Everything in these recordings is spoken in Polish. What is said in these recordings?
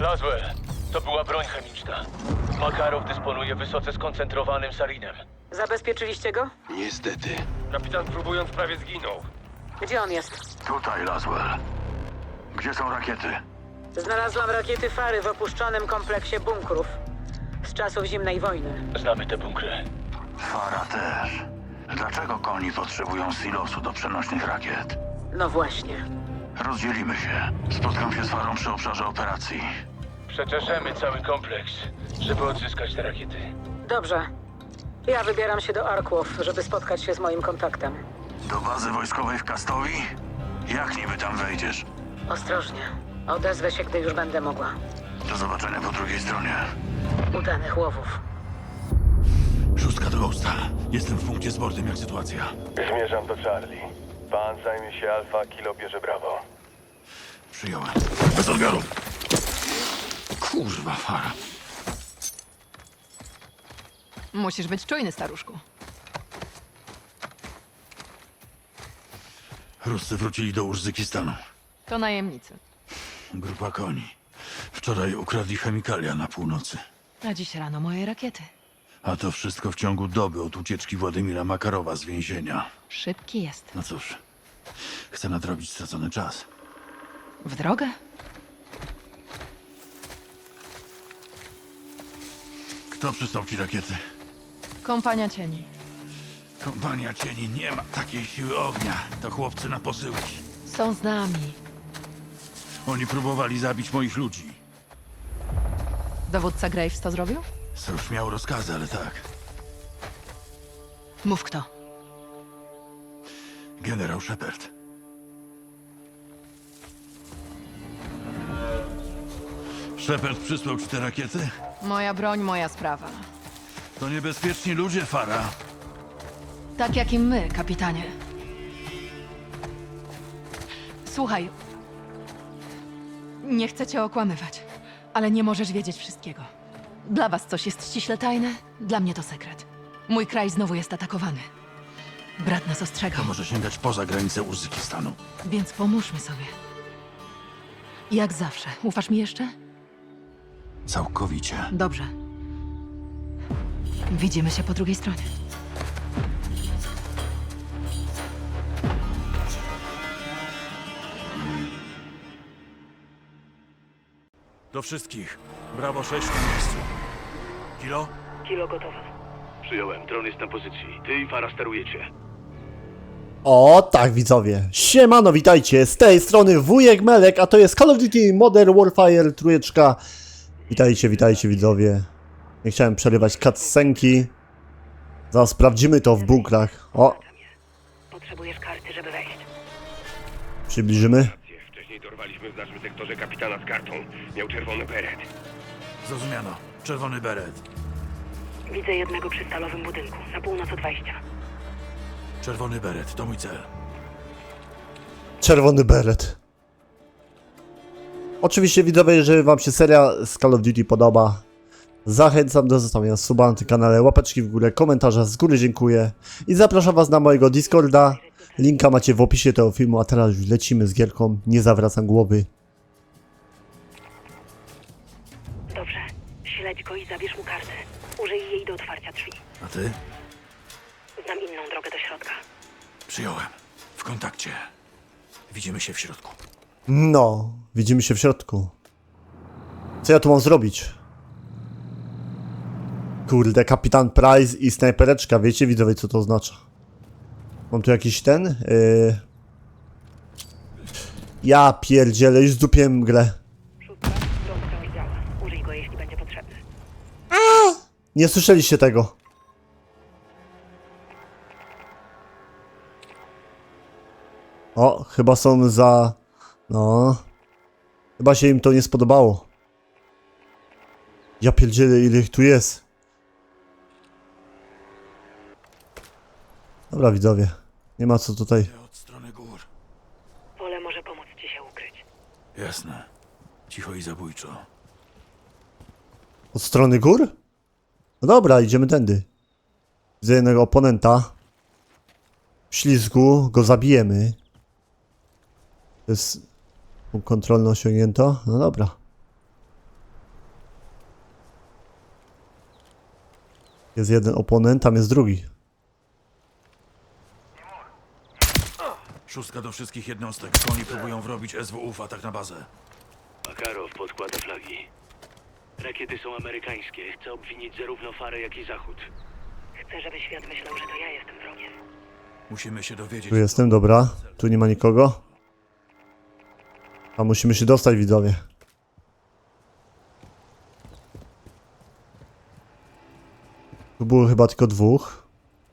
Laswell, to była broń chemiczna. Makarow dysponuje wysoce skoncentrowanym sarinem. Zabezpieczyliście go? Niestety. Kapitan próbując prawie zginął. Gdzie on jest? Tutaj, Laswell. Gdzie są rakiety? Znalazłam rakiety Fary w opuszczonym kompleksie bunkrów. Z czasów zimnej wojny. Znamy te bunkry. Fara też. Dlaczego koni potrzebują silosu do przenośnych rakiet? No właśnie. Rozdzielimy się. Spotkam się z Farą przy obszarze operacji. Przeczeszemy cały kompleks, żeby odzyskać te rakiety. Dobrze. Ja wybieram się do Arkłów, żeby spotkać się z moim kontaktem. Do bazy wojskowej w Kastowi? Jak niby tam wejdziesz? Ostrożnie. Odezwę się, gdy już będę mogła. Do zobaczenia po drugiej stronie. Udanych łowów. Szóstka do Ghosta. Jestem w punkcie z bordem. Jak sytuacja? Zmierzam do Charlie. Pan zajmie się Alfa, Kilo bierze Brawo. Przyjąłem. Bez odbioru. Kurwa, Fara. Musisz być czujny, staruszku. Ruscy wrócili do Urzykistanu. To najemnicy. Grupa koni. Wczoraj ukradli chemikalia na północy. A dziś rano moje rakiety. A to wszystko w ciągu doby od ucieczki Władimira Makarowa z więzienia. Szybki jest. No cóż, chcę nadrobić stracony czas. W drogę? Kto przystał ci rakiety? Kompania cieni. Kompania cieni nie ma takiej siły ognia. To chłopcy na posyłki. Są z nami. Oni próbowali zabić moich ludzi. Dowódca Graves to zrobił? Sojusz miał rozkazy, ale tak. Mów kto. Generał Shepard. Shepard przysłał ci te rakiety? Moja broń, moja sprawa. To niebezpieczni ludzie, Fara. Tak jak i my, kapitanie. Słuchaj. Nie chcę cię okłamywać, ale nie możesz wiedzieć wszystkiego. Dla was coś jest ściśle tajne, dla mnie to sekret. Mój kraj znowu jest atakowany. Brat nas ostrzegał, To może sięgać poza granice Urzykistanu. więc pomóżmy sobie. Jak zawsze. Ufasz mi jeszcze? Całkowicie. Dobrze. Widzimy się po drugiej stronie. Do wszystkich. Brawo 6 na miejscu. Kilo? Kilo gotowe. Przyjąłem, dron jest na pozycji. Ty i Fara sterujecie. O tak widzowie, siemano, witajcie, z tej strony wujek Melek, a to jest Call of Duty Modern Warfare trójeczka. Witajcie, witajcie widzowie. Nie chciałem przerywać cutscenki. Zaraz sprawdzimy to w bunkrach. O, Potrzebujesz karty, żeby wejść. przybliżymy. Wcześniej dorwaliśmy w naszym sektorze kapitana z kartą. Miał czerwony beret. Zrozumiano. Czerwony beret. Widzę jednego przy stalowym budynku, na północ od wejścia. Czerwony beret, to mój cel. Czerwony beret. Oczywiście widzowie, jeżeli wam się seria z Call of Duty podoba, zachęcam do zostawienia suba na tym kanale, łapeczki w górę, komentarza z góry dziękuję i zapraszam was na mojego Discorda. Linka macie w opisie tego filmu, a teraz już lecimy z gierką, nie zawracam głowy. Go i zabierz mu kartę. Użyj jej do otwarcia drzwi. A ty? Znam inną drogę do środka. Przyjąłem. W kontakcie. Widzimy się w środku. No, widzimy się w środku. Co ja tu mam zrobić? Kurde, kapitan Price i snajpereczka, wiecie widzowie co to oznacza? Mam tu jakiś ten? Yy... Ja pierdzielę, już zdupiłem grę. Szóstka, dron wciąż działa. Użyj go, jeśli będzie potrzebny. Nie słyszeliście tego. O, chyba są za... No... Chyba się im to nie spodobało. Ja pierdzielę, ile ich tu jest. Dobra, widzowie. Nie ma co tutaj... Od strony gór. Pole może pomóc ci się ukryć. Jasne. Cicho i zabójczo. Od strony gór? No dobra, idziemy tędy. Z jednego oponenta. W ślizgu go zabijemy. To jest... Punkt kontrolny osiągnięto? No dobra. Jest jeden oponent, tam jest drugi. Szóstka do wszystkich jednostek. Oni próbują wrobić SWU w atak na bazę. Makarow podkłada flagi. Rakiety są amerykańskie. Chcę obwinić zarówno Farę, jak i Zachód. Chcę, żeby świat myślał, że to ja jestem wrogiem. Musimy się dowiedzieć. Tu jestem, dobra. Tu nie ma nikogo. A musimy się dostać, widzowie. Tu było chyba tylko dwóch.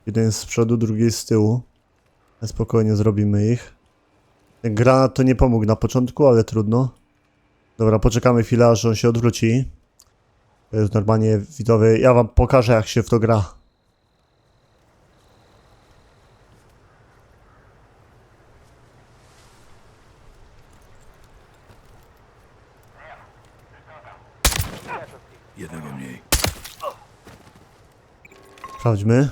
Jeden jest z przodu, drugi jest z tyłu. Ale spokojnie zrobimy ich. Ten granat to nie pomógł na początku, ale trudno. Dobra, poczekamy chwilę, aż on się odwróci. Normalnie, widzowie, ja wam pokażę, jak się w to gra. Jednego mniej. Sprawdźmy.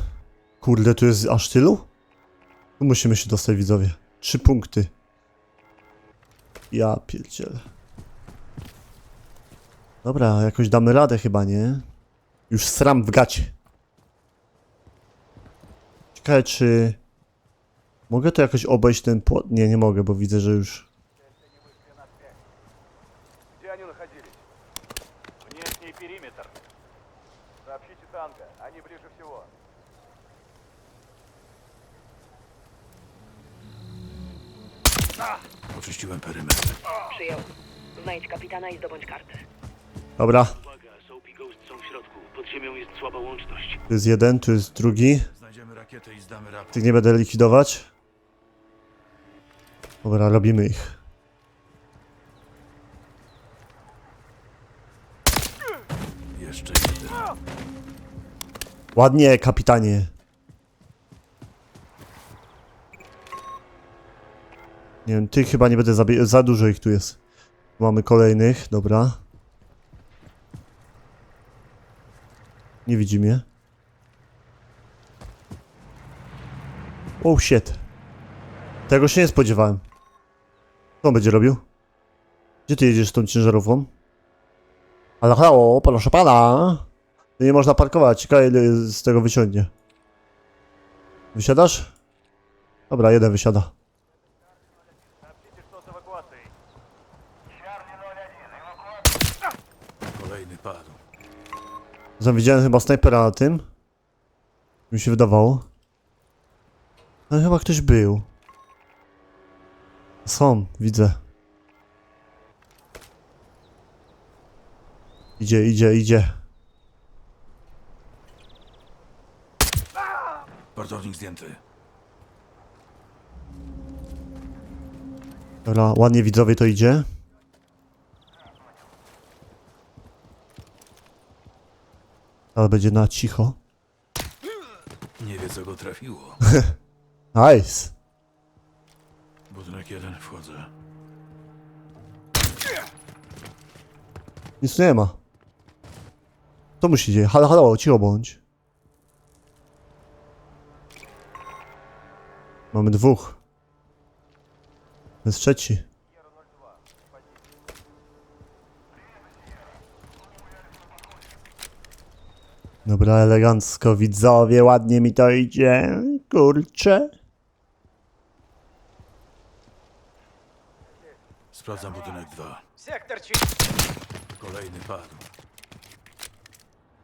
Kurde, tu jest aż tylu? Tu musimy się dostać, widzowie. Trzy punkty. Ja pierdzielę. Dobra, jakoś damy radę chyba, nie? Już sram w gacie. Ciekawe, czy... Mogę to jakoś obejść ten płot? Nie, nie mogę, bo widzę, że już... Oczyściłem perymetr. Przyjął. Znajdź kapitana i zdobądź kartę. Dobra, Uwaga, Soap i Ghost są w środku. Pod ziemią jest słaba łączność. tu jest jeden, tu jest drugi. Znajdziemy rakietę i zdamy raport. Tych nie będę likwidować. Dobra, robimy ich. Jeszcze jeden. Ładnie, kapitanie. Nie wiem, tych chyba nie będę zabijał. Za dużo ich tu jest. Mamy kolejnych, dobra. Nie widzi mnie. Oh shit. Tego się nie spodziewałem. Co on będzie robił? Gdzie ty jedziesz z tą ciężarówką? Ale halo, proszę pana. Tu nie można parkować. Ciekawe ile z tego wysiądzie. Wysiadasz? Dobra, jeden wysiada. Zam widziałem chyba snajpera na tym. Mi się wydawało. Ale chyba ktoś był. Są, widzę. Idzie, idzie, idzie. Wartownik zdjęty. Dobra, ładnie widzowie to idzie. Ale będzie na cicho. Nie wie co go trafiło. Nice. Budynek jeden, wchodzę. Nic nie ma. Co mu się dzieje? Halo, halo, cicho bądź. Mamy dwóch. Jest trzeci. Dobra, elegancko, widzowie, ładnie mi to idzie. Kurczę. Sprawdzam budynek 2. Sektor ci... Kolejny padł.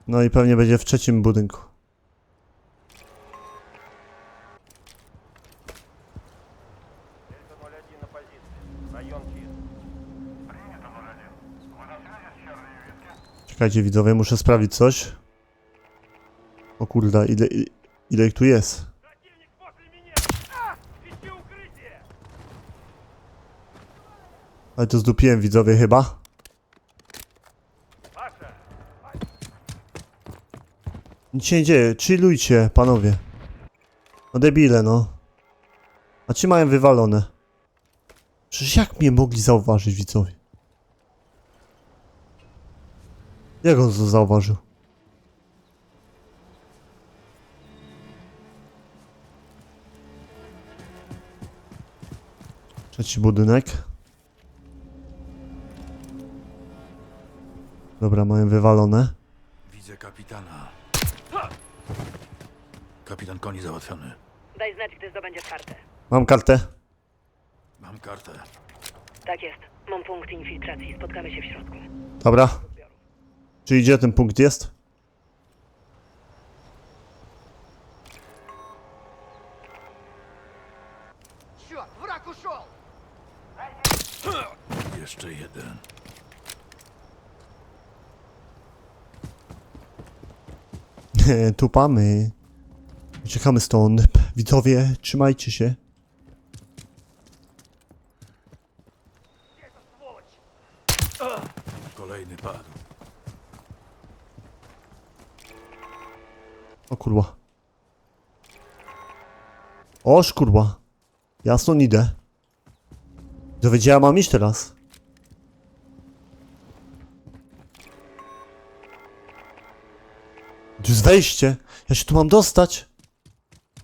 No i pewnie będzie w trzecim budynku. Czekajcie widzowie, muszę sprawdzić coś. O kurde, ile, ile ich tu jest? Ale to zdupiłem widzowie chyba. Nic się nie dzieje, chillujcie panowie. No debile no. A czy mają wywalone? Przecież jak mnie mogli zauważyć widzowie? Jak on to zauważył? Trzeci budynek. Dobra, mają wywalone. Widzę kapitana. Kapitan Koni załatwiony. Daj znać, gdy zdobędziesz kartę. Mam kartę. Mam kartę. Tak jest. Mam punkt infiltracji. Spotkamy się w środku. Dobra. Czy gdzie ten punkt jest? Jeszcze jeden. Tupamy. Uciekamy stąd. Widzowie, trzymajcie się. Kolejny padł. O kurwa. Oż kurwa. Jasno idę. Dowiedziała mam iść teraz. Tu jest wejście. Ja się tu mam dostać.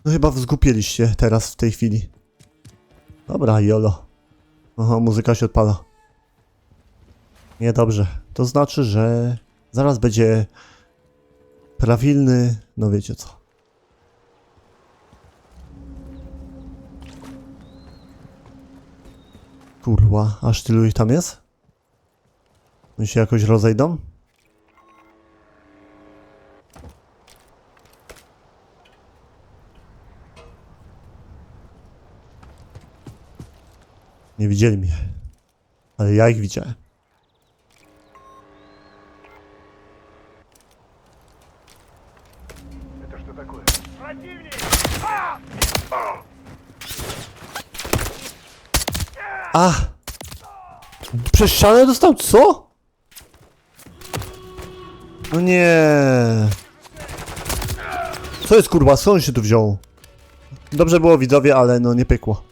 No chyba zgupieliście teraz w tej chwili. Dobra, jolo. Aha, muzyka się odpala. Niedobrze. To znaczy, że zaraz będzie prawilny, no wiecie co. Kurwa, aż tylu ich tam jest? Oni się jakoś rozejdą? Nie widzieli mnie. Ale ja ich widziałem. Это что такое? Противник! A! Przez ścianę dostał co? No nie. Co jest kurwa? Co on się tu wziął? Dobrze było widzowie, ale no nie pykło.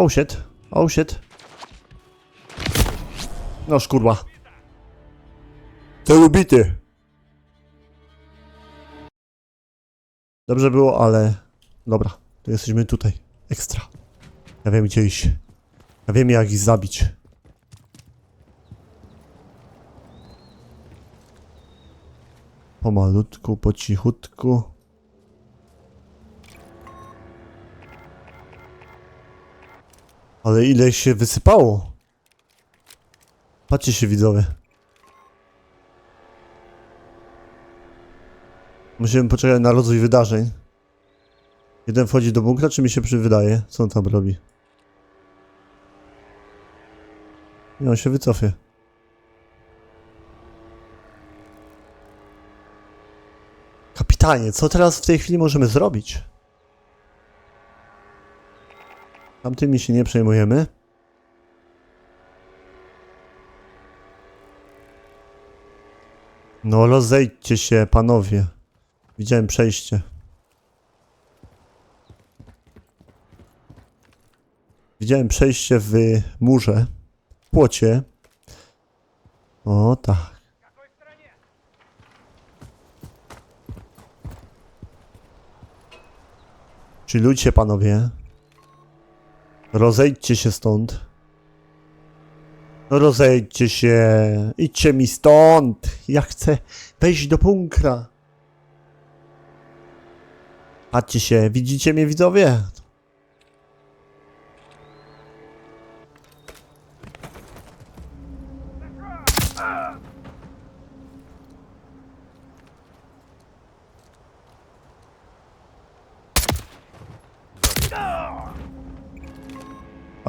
Oh shit. Oh shit. Noż kurwa. Ten ubity. Dobrze było, ale... Dobra, to jesteśmy tutaj. Ekstra. Ja wiem gdzie iść. Ja wiem jak ich zabić. Pomalutku, po cichutku. Ale ile się wysypało. Patrzcie się widzowie. Musimy poczekać na rozwój wydarzeń. Jeden wchodzi do bunkra, czy mi się przywydaje? Co on tam robi? Nie, on się wycofie. Kapitanie, co teraz w tej chwili możemy zrobić? Tamtymi się nie przejmujemy. No rozejdźcie się, panowie. Widziałem przejście. Widziałem przejście w murze, w płocie. O tak. Czyli ludzie, panowie. Rozejdźcie się stąd. Rozejdźcie się. Idźcie mi stąd. Ja chcę wejść do bunkra. Patrzcie się, widzicie mnie widzowie?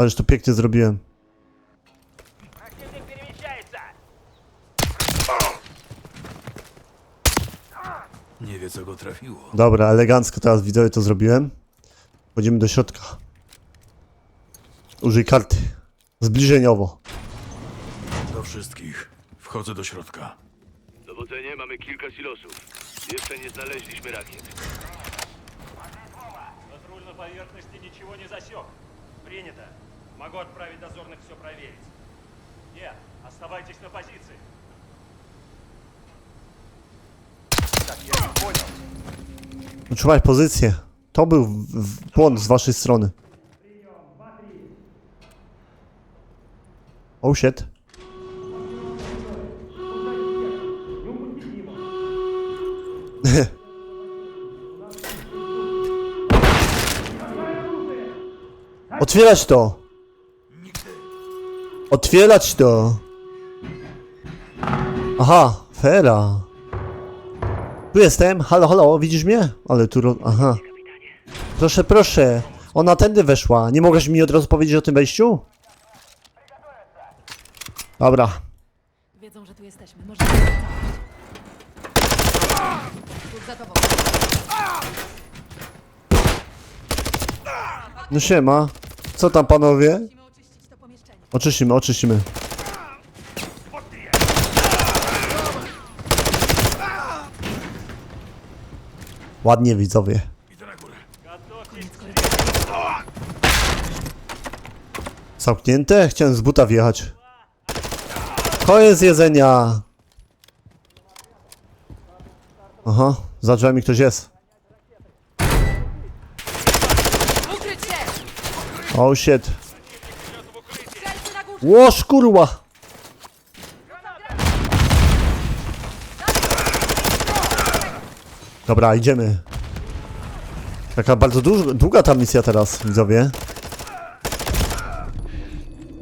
Ależ to pięknie zrobiłem. Противник перемещается! Nie wie co go trafiło. Dobra, elegancko teraz widzowie to zrobiłem. Wchodzimy do środka. Użyj karty. Zbliżeniowo. Do wszystkich. Wchodzę do środka. Dowodzenie, mamy kilka silosów. Jeszcze nie znaleźliśmy rakiet. Патруль на поверхности ничего не засек. Принято. Могу отправить дозорных все проверить. Нет, оставайтесь на позиции. Так, я не понял. Utrzymać pozycję. To był w- w- błąd z waszej strony. Oh shit. Otwierać to! Otwierać to! Aha, Fera. Tu jestem, halo, halo, widzisz mnie? Ale tu, ro- aha. Proszę, proszę. Ona tędy weszła. Nie mogłaś mi od razu powiedzieć o tym wejściu? Dobra. Wiedzą, że tu jesteśmy. Za tobą. No siema. Co tam panowie? Oczyścimy, oczyścimy. Ładnie widzowie. Zamknięte? Chciałem z buta wjechać. Koniec jedzenia. Aha, za drzwiami ktoś jest. Oh shit. Łoż kurwa! Dobra, idziemy. Taka bardzo długa ta misja teraz, widzowie.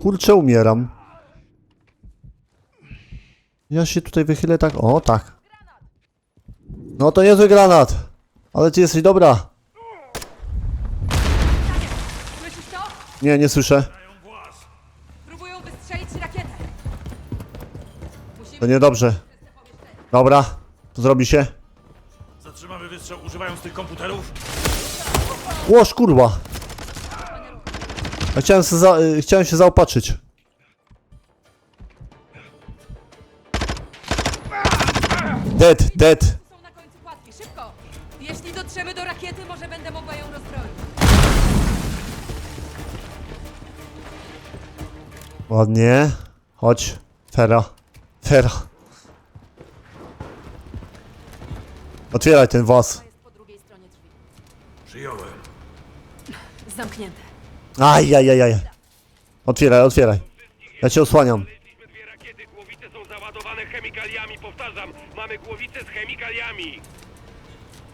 Kurczę, umieram. Ja się tutaj wychylę tak. O, tak. No to niezły granat. Ale ty jesteś dobra. Nie, nie słyszę. To niedobrze. Dobra, to zrobi się. Zatrzymamy wystrzał używając tych komputerów. Łoż kurwa. Ja chciałem się, za, y, chciałem się zaopatrzyć. Dead, dead. są na końcu płatki. Szybko! Jeśli dotrzemy do rakiety, może będę mogła ją rozbroić. Ładnie. Chodź. Fera. Fera. Otwieraj ten włas. To jest po drugiej stronie drzwi. Przyjąłem. Zamknięte. Aj, aj, aj, aj. Otwieraj, otwieraj. Ja cię osłaniam. Znaleźliśmy dwie rakiety, głowice są załadowane chemikaliami. Powtarzam, mamy głowice z chemikaliami.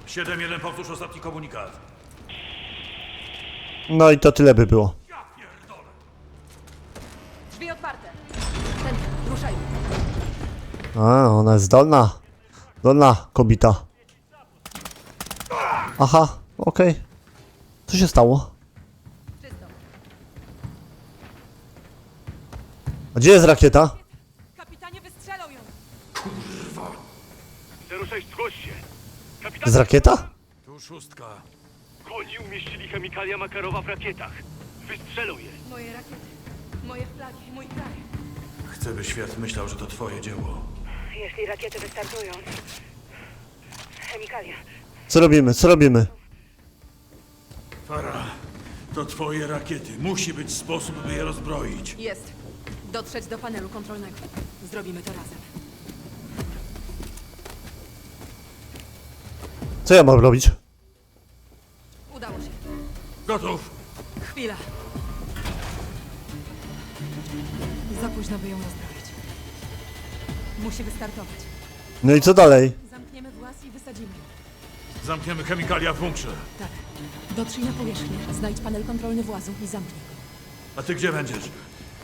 7-1, powtórz ostatni komunikat. No i to tyle by było. Drzwi otwarte. Ten, ruszajmy. A, ona jest zdolna. Zdolna kobita. Aha, okej. Co się stało? A gdzie jest rakieta? Kapitanie wystrzelą ją. 06, zgłoś się. Jest Kapitan, rakieta? Tu szóstka. koni umieścili chemikalia Makarowa w rakietach. Wystrzelą je. Moje rakiety. Moje flagi. Mój kraj. Chcę, by świat myślał, że to twoje dzieło. Jeśli rakiety wystartują... Chemikalia. Co robimy? Co robimy? Fara, to twoje rakiety. Musi być sposób, by je rozbroić. Jest. Dotrzeć do panelu kontrolnego. Zrobimy to razem. Co ja mam robić? Udało się. Gotów. Chwila. Za późno, by ją rozbroić. Musi wystartować. No i co dalej? Zamkniemy włas i wysadzimy. Zamkniemy chemikalia w bunkrze. Tak. Dotrzyj na powierzchnię, znajdź panel kontrolny włazu i zamknij go. A ty gdzie będziesz?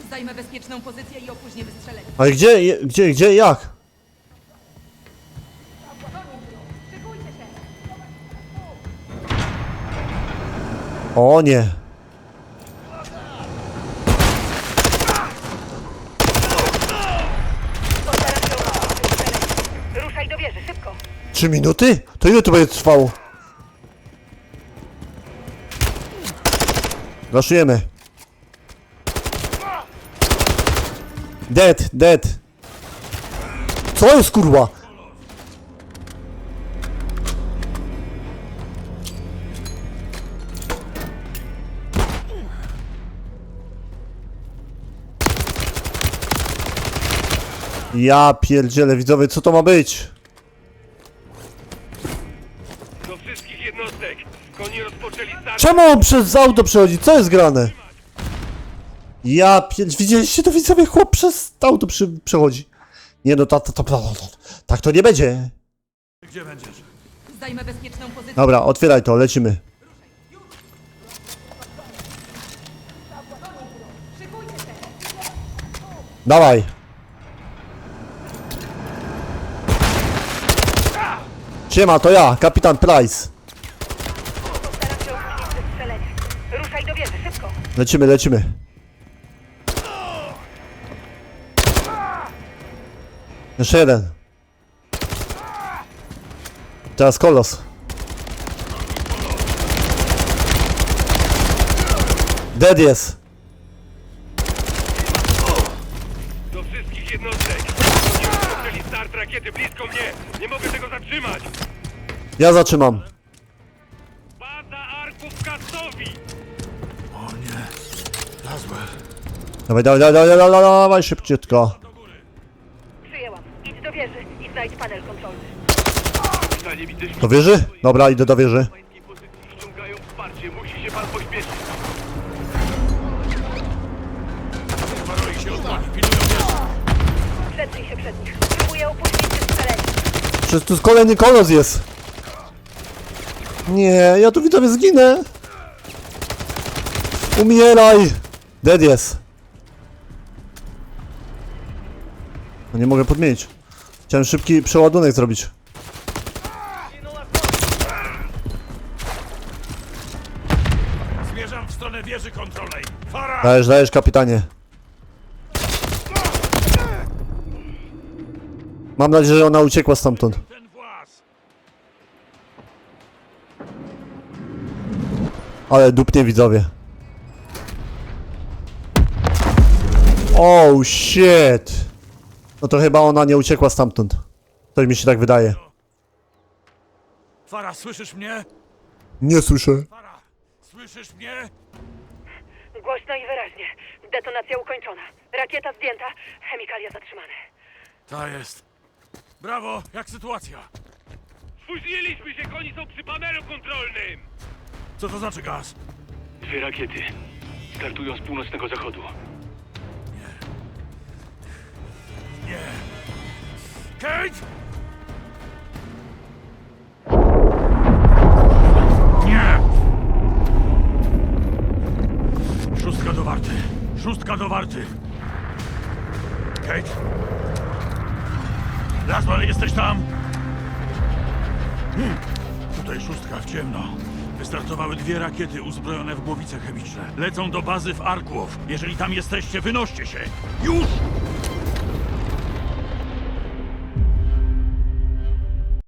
Zajmę bezpieczną pozycję i opóźnię wystrzelenie. Ale gdzie, je- gdzie, gdzie, jak? O nie. 3 minuty? To ile to będzie trwało? Raszujemy. Dead, dead. Co jest kurwa? Ja pierdzielę widzowie, co to ma być? Czemu on przez auto przechodzi? Co jest grane? Ja pier... Widzieliście to? Widzowie, chłop przez auto przy... przechodzi. Nie no, ta, ta, ta, ta, ta, ta, tak to nie będzie. Gdzie będziesz? Zajmę bezpieczną pozycję. Dobra, otwieraj to, lecimy. Dawaj. Siema, to ja, kapitan Price. Lecimy, lecimy. Jeszcze jeden. Teraz kolos. Dead jest. Do wszystkich jednostek! Nie rozpoczęli start rakiety blisko mnie! Nie mogę tego zatrzymać! Ja zatrzymam. Baza Arków Kasowi! O nie. Laswell. Dawaj, dawaj, dawaj, dawaj, dawaj, dawaj szybciutko. Przyjęłam. Idź do wieży i znajdź panel kontrolny. Widzę Do wieży? Dobra, idę do wieży. pańskiej pozycji ściągają wsparcie. Musi się pan pośpieszyć. Paroi się odpali. Pilnują wieży. Przetrzyj się przed nich. Próbuję opóźnić zestrzelenie. Przecież tu kolejny kolos jest. Nie, ja tu widzowie zginę. Umieraj. Dead jest. No nie mogę podmienić. Chciałem szybki przeładunek zrobić. Zmierzam w stronę wieży kontrolnej. Fara! Dajesz, dajesz kapitanie. Mam nadzieję, że ona uciekła stamtąd. Ten włas! Ale dupnie widzowie. Oh shit. No to chyba ona nie uciekła stamtąd. To mi się tak wydaje. Fara, słyszysz mnie? Nie słyszę. Fara, słyszysz mnie? Głośno i wyraźnie. Detonacja ukończona. Rakieta zdjęta. Chemikalia zatrzymane. Ta jest. Brawo, jak sytuacja? Spóźniliśmy się, koni są przy panelu kontrolnym! Co to znaczy gaz? Dwie rakiety. Startują z północnego zachodu. Nie. Kate! Nie! Szóstka do warty. Szóstka do warty. Kate? Laswell, jesteś tam? Hmm. Tutaj szóstka w ciemno. Wystartowały dwie rakiety uzbrojone w głowice chemiczne. Lecą do bazy w Arkłow. Jeżeli tam jesteście, wynoście się. Już!